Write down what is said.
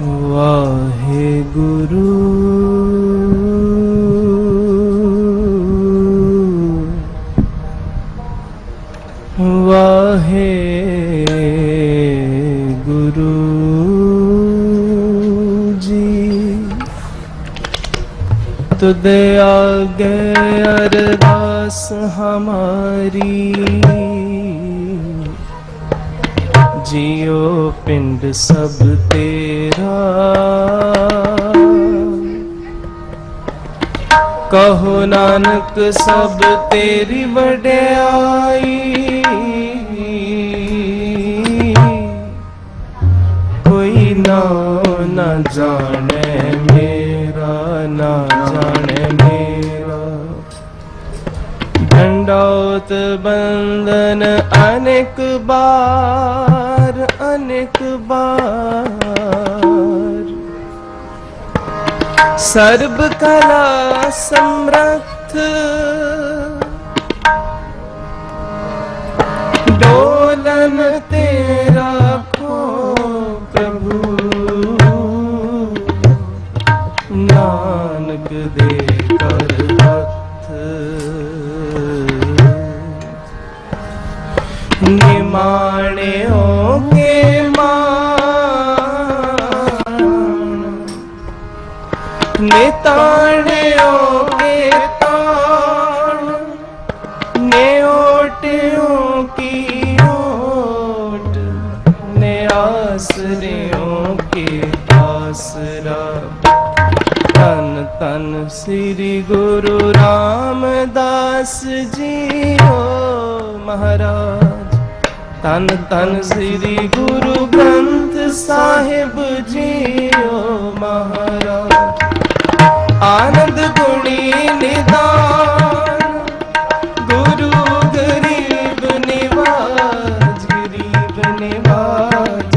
ਵਾਹਿਗੁਰੂ। ਵਾਹਿਗੁਰੂ ਜੀ। ਤੁਧ ਆਗੇ ਅਰਦਾਸ ਹਮਾਰੀ। ਜਿਉ ਪਿੰਡ ਸਭ ਤੇਰਾ। ਕਹੋ ਨਾਨਕ ਸਭ ਤੇਰੀ ਵਡਿਆਈ। ਕੋਈ ਨਾ ਨਾ ਜਾਣੇ, ਮੇਰਾ ਨਾ ਜਾਣੇ, ਮੇਰਾ ਬਹੁਤ ਬੰਧਨ, ਅਨੇਕ ਬਾਰ ਅਨੇਕ ਬਾਰ। ਸਰਬ ਕਲਾ ਸਮਰੱਥ। ਡੋਲਨ ਤੇਰਾ ਕੋ ਪ੍ਰਭੂ। ਨਾਨਕ ਦੇ ਕਰ ਹੱਥ। ਨਿਮਾਣਿਓ ਕੇ ਮਾਣ। ਨਿਤਾਣਿਓ ਕੇ ਤਾਣ। ਨੇ ਓਟਿਓ ਕੀ ਓਟ। ਨੇ ਕੇ ਕੀ ਆਸਰਾ ਤਨ ਤਨ ਸ੍ਰੀ ਗੁਰੂ ਰਾਮਦਾਸ ਜੀਓ ਮਹਾਰਾਜ। ਤਨ ਤਨ ਸ੍ਰੀ ਗੁਰੂ ਗ੍ਰੰਥ ਸਾਹਿਬ ਜੀਓ ਮਹਾਰਾਜ। ਆਨੰਦ ਗੁਣੀ ਨਿਦਾਨ, ਗੁਰੂ ਗਰੀਬ ਨਿਵਾਜ ਗਰੀਬ ਨਿਵਾਜ